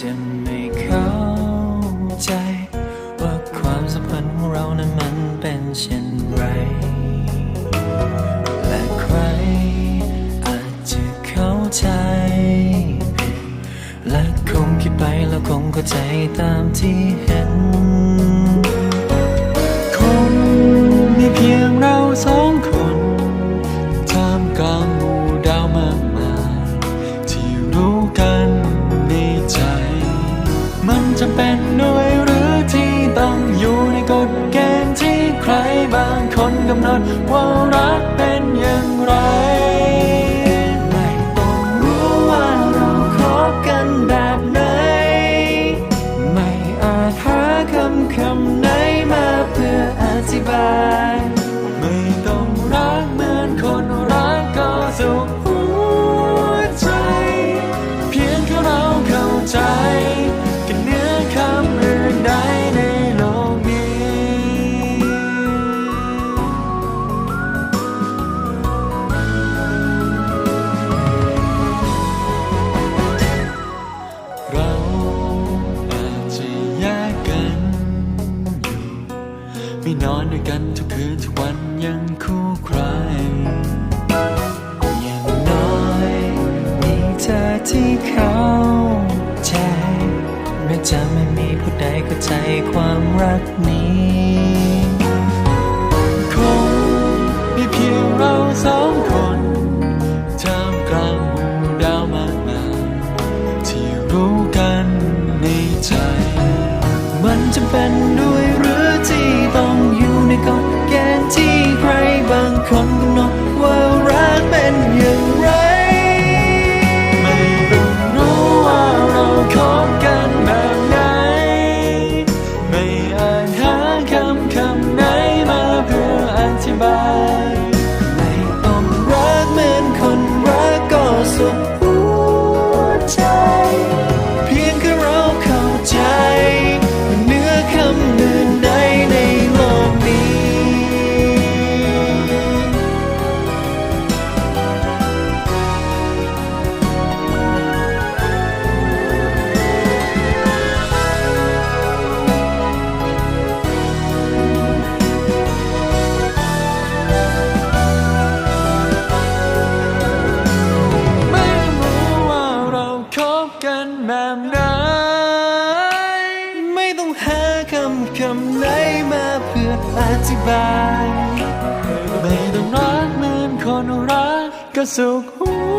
จะไม่เข้าใจ ว่าความสัมพันธ์ของเรานั้นมันเป็นเช่นไร และใครอาจจะเข้าใจและคงคิดไปแล้วคงเข้าใจตามที่เห็น คงมีเพียงเราสองคน เป็นด้วยหรือที่ต้องอยู่ในกฎเกณฑ์ที่ใครบางคนกำหนดว่ารักเป็นอย่างไร ไม่ต้องรู้ว่าเราคบกันแบบไหน ไม่อาจหาคำคำไหนมาเพื่ออธิบาย ไม่นอนด้วยกันทุกคืนทุกวันยังคู่ใครอย่างน้อยมีเธอที่เข้าใจแม้จะไม่มีผู้ใดเข้าใจความรักนี้ ไม่ต้องรักเหมือนคนรักก็สุข หาคำคำไหนมาเพื่ออธิบาย ไม่ต้องรักเหมือนคนรักก็สุขหั